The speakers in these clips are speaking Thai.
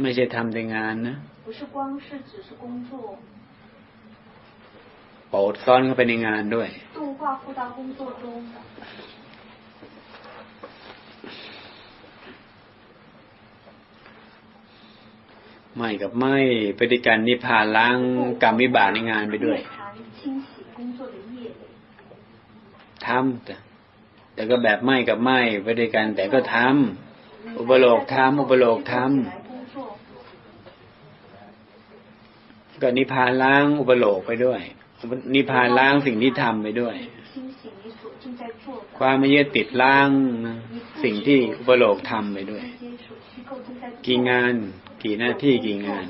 ไม่ใช่ทำแต่งานนะโปดซ้อนเข้าไปในงานด้วยไม่กับไม่พฤติการนิพานล้างกรรมวิบากในงานไปด้วยทำแต่แต่ก็แบบไม่กับไม่พฤติการแต่ก็ทำอุปโลกทำอุปโลกทำ ก็นิพพานล้างอุปโลกไปด้วย นิพพานล้างสิ่งที่ทำไปด้วย ความไม่ยึดติดล้างสิ่งที่อุปโลกทำไปด้วย กี่งาน กี่หน้าที่กี่งาน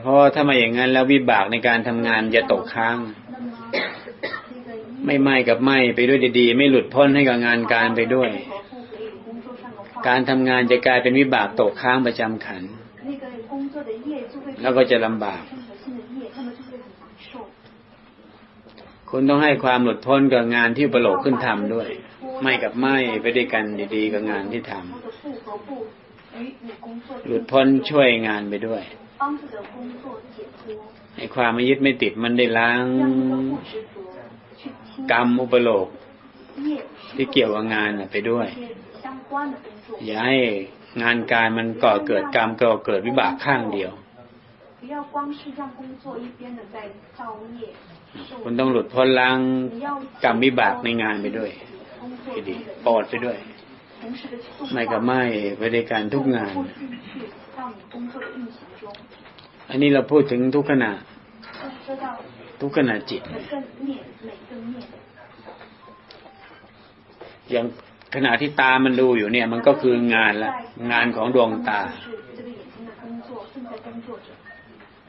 เพราะถ้ามาอย่างนั้นแล้ววิบากในการทำงานจะตกค้าง ไม่ไหม้กับไหม้ไปด้วยดีๆ ไม่หลุดพ้นให้กับงานการไปด้วย การทำงานจะกลายเป็นวิบากตกค้างประจำขัน แล้วก็จะลำบาก คุณต้องให้ความหลุดพ้นกับงานที่ประโลกขึ้นทำด้วย ไม่กับไม่ไปด้วยกันดีๆ กับงานที่ทำหลุดพ้นช่วยงานไปด้วย ให้ความมายึดไม่ติดมันได้ล้างกรรมอุปโลก ที่เกี่ยวกับงานไปด้วย อย่าให้งานการมันก่อเกิดกรรมก่อเกิดวิบากข้างเดียวคุณต้องหลุดพ้นล้างกรรมวิบากในงานไปด้วยดีปอดไปด้วย ไม่ก็ไม่ไปในการทุกงาน อันนี้เราพูดถึงทุกขณะ ทุกขณะจิต อย่างขณะที่ตามันดูอยู่เนี่ย มันก็คืองานละงานของดวงตา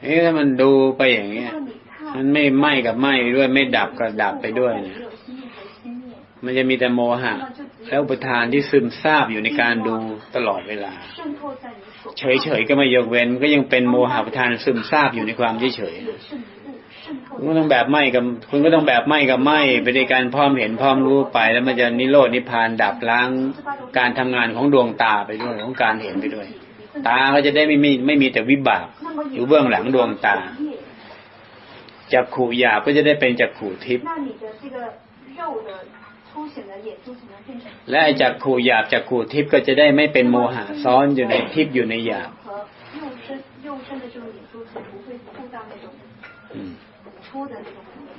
เฮ้ยถ้ามันดูไปอย่างเงี้ย มันไม่ไหม้กับไหม้ด้วย ไม่ดับกับดับไปด้วยมันจะมีแต่โมหะ และอุปทานที่ซึมซาบอยู่ในการดูตลอดเวลา เฉยๆก็ไม่ยกเว้น ก็ยังเป็นโมหะอุปทานซึมซาบอยู่ในความเฉยคุณก็ต้องแบบไม่กับคุณก็ต้องแบบไม่กับไม่ไปในการพร้อมเห็นพร้อมรู้ไป แล้วมันจะนิโรดนิพานดับล้างการทำงานของดวงตาไปด้วยของการเห็นไปด้วย ตาก็จะได้ไม่ไม่ไม่มีแต่วิบากอยู่เบื้องหลังดวงตาจักขู่หยาบก็จะได้เป็นจักขู่ทิพย์ และจากขู่หยาบจากขู่ทิพย์ก็จะได้ไม่เป็นโมหะซ้อนอยู่ในทิพย์อยู่ในหยาบ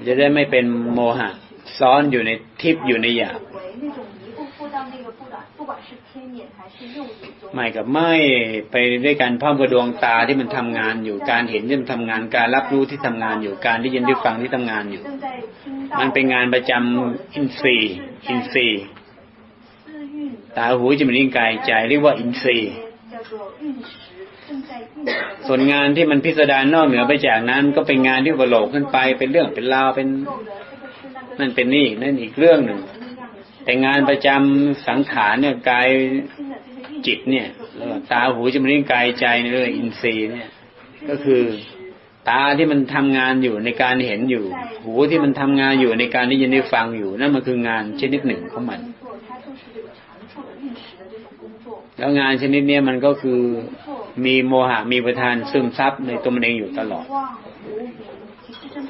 จะได้ไม่เป็นโมหะซ้อนอยู่ในทิพย์อยู่ในหยาบไม่กับไม่ไปด้วยกันพร้อมกับดวงตาที่มันทำงานอยู่การเห็นที่มันทำงานการรับรู้ที่ทำงานอยู่การได้ยินได้ฟังที่ทำงานอยู่ มันเป็นงานประจำอินทรีย์อินทรีย์ตาหูจมูกลิ้นกายใจเรียกว่าอินทรีย์ส่วนงานที่มันพิสดารนอกเหนือไปจากนั้น ก็เป็นงานที่วโลกขึ้นไป เป็นเรื่องเป็นราวเป็นนั่นเป็นนี่นั่นอีกเรื่องหนึ่ง แต่งานประจำสังขารเนี่ยกายจิตเนี่ยตาหูจมูกลิ้นกายใจเนี่ยเรื่องอินทรีย์เนี่ย ก็คือ ตาที่มันทำงานอยู่ในการเห็นอยู่ หูที่มันทำงานอยู่ในการได้ยินได้ฟังอยู่ นั่นมันคืองานชนิดหนึ่งของมัน แล้วงานชนิดนี้มันก็คือมีโมหะมีประธานซึมซับในตัวมันเองอยู่ตลอด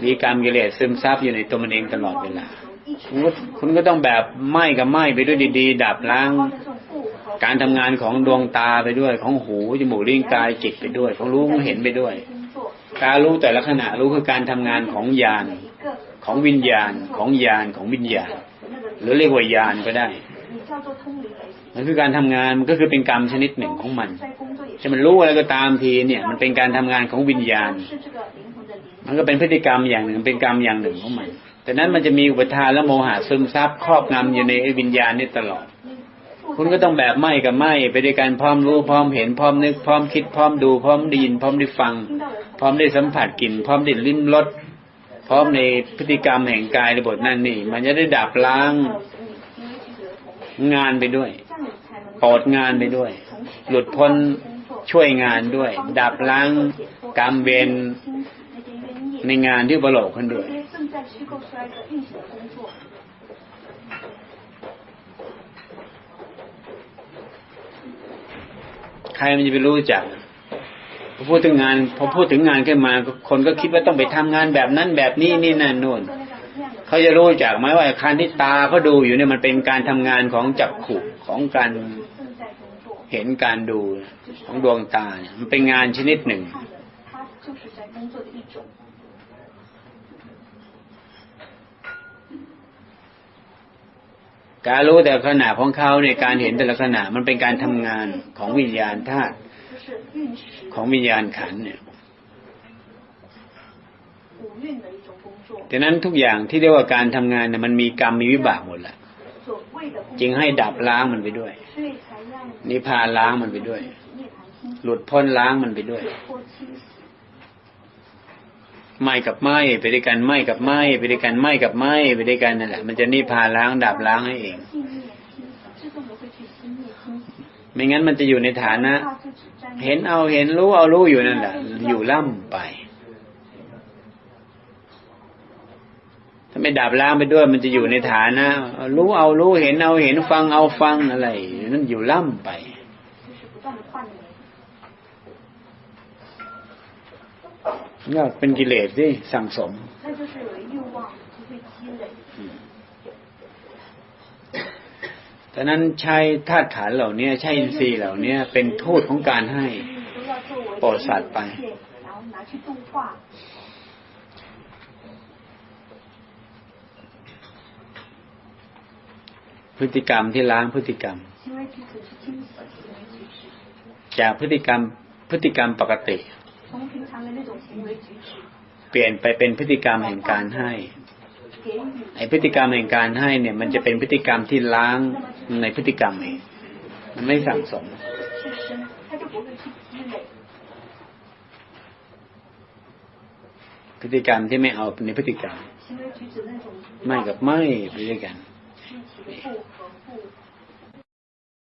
มีกรรมกิเลสซึมซับอยู่ในตัวมันเองตลอดเวลาคุณก็ต้องแบบไหม้กับไหม้ไปด้วยดีๆดับล้างการทำงานของดวงตาไปด้วยของหูจมูกลิ้นกายจิตไปด้วยของรู้ของเห็นไปด้วย การรู้แต่ละขณะรู้คือการทำงานของญาณของวิญญาณของญาณของวิญญาณ หรือเรียกว่าญาณก็ได้มันคือการทำงานมันก็คือเป็นกรรมชนิดหนึ่งของมันจะมันรู้อะไรก็ตามทีเนี่ย มันเป็นการทำงานของวิญญาณ มันก็เป็นพฤติกรรมอย่างหนึ่งเป็นกรรมอย่างหนึ่งของมัน แต่นั้นมันจะมีอุปทานและโมหะซึมซับครอบงำอยู่ในวิญญาณนี่ตลอด คุณก็ต้องแบบไม่กับไม่ไปด้วยการพร้อมรู้พร้อมเห็นพร้อมนึกพร้อมคิดพร้อมดูพร้อมได้ยินพร้อมได้ฟัง พร้อมได้สัมผัสกลิ่นพร้อมได้ลิ้มรสพร้อมในพฤติกรรมแห่งกายในบทนั่นนี่ มันจะได้ดับล้าง งานไปด้วยปลดงานไปด้วย หลุดพ้นช่วยงานด้วย ดับล้างกรรมเวรในงานที่ประโลกคนด้วย ใครมันจะไปรู้จักพูดถึงงาน พอพูดถึงงานขึ้นมา คนก็คิดว่าต้องไปทำงานแบบนั้นแบบนี้นี่นั่นนู่นเขาจะรู้จักไหมว่าการที่ตาเขาดูอยู่เนี่ยมันเป็นการทำงานของจับขุของการเห็นการดูของดวงตาเนี่ยมันเป็นงานชนิดหนึ่ง การรู้แต่ขณะของเขาในการเห็นแต่ละขณะมันเป็นการทำงานของวิญญาณธาตุของวิญญาณขันเนี่ยดังนั้นทุกอย่างที่เรียกว่าการทำงานเนี่ยมันมีกรรมมีวิบากหมดแหละจึงให้ดับล้างมันไปด้วย นิพพานล้างมันไปด้วย หลุดพ้นล้างมันไปด้วย ไหม้กับไหม้ไปด้วยกันไหม้กับไหม้ไปด้วยกันไหม้กับไหม้ไปด้วยกันนั่นแหละมันจะนิพพานล้างดับล้างให้เอง ไม่งั้นมันจะอยู่ในฐานะ เห็นเอาเห็นรู้เอารู้อยู่นั่นแหละอยู่ล่ำไป ถ้าไม่ดับล้างไปด้วยมันจะอยู่ในฐานะ รู้เอารู้เห็นเอาเห็นฟังเอาฟังอะไรนั่นอยู่ล่ำไป ก็เป็นกิเลสที่สั่งสมดังนั้นใช้ธาตุฐานเหล่านี้ใช้อินทรีย์เหล่านี้เป็นทูตของการให้โปรดสัตว์ไปพฤติกรรมที่ล้างพฤติกรรม จากพฤติกรรมพฤติกรรมปกติ 从平常的那种行为举止 เปลี่ยนไปเป็นพฤติกรรมแห่งการให้ 给予 ไอพฤติกรรมแห่งการให้เนี่ย มันจะเป็นพฤติกรรมที่ล้างในพฤติกรรมเองมันไม่สั่งสม 是生，他就不会去积累。 พฤติกรรมที่ไม่เอาในพฤติกรรม 行为举止那种 ไม่กับไม่ไปด้วยกัน 具体的不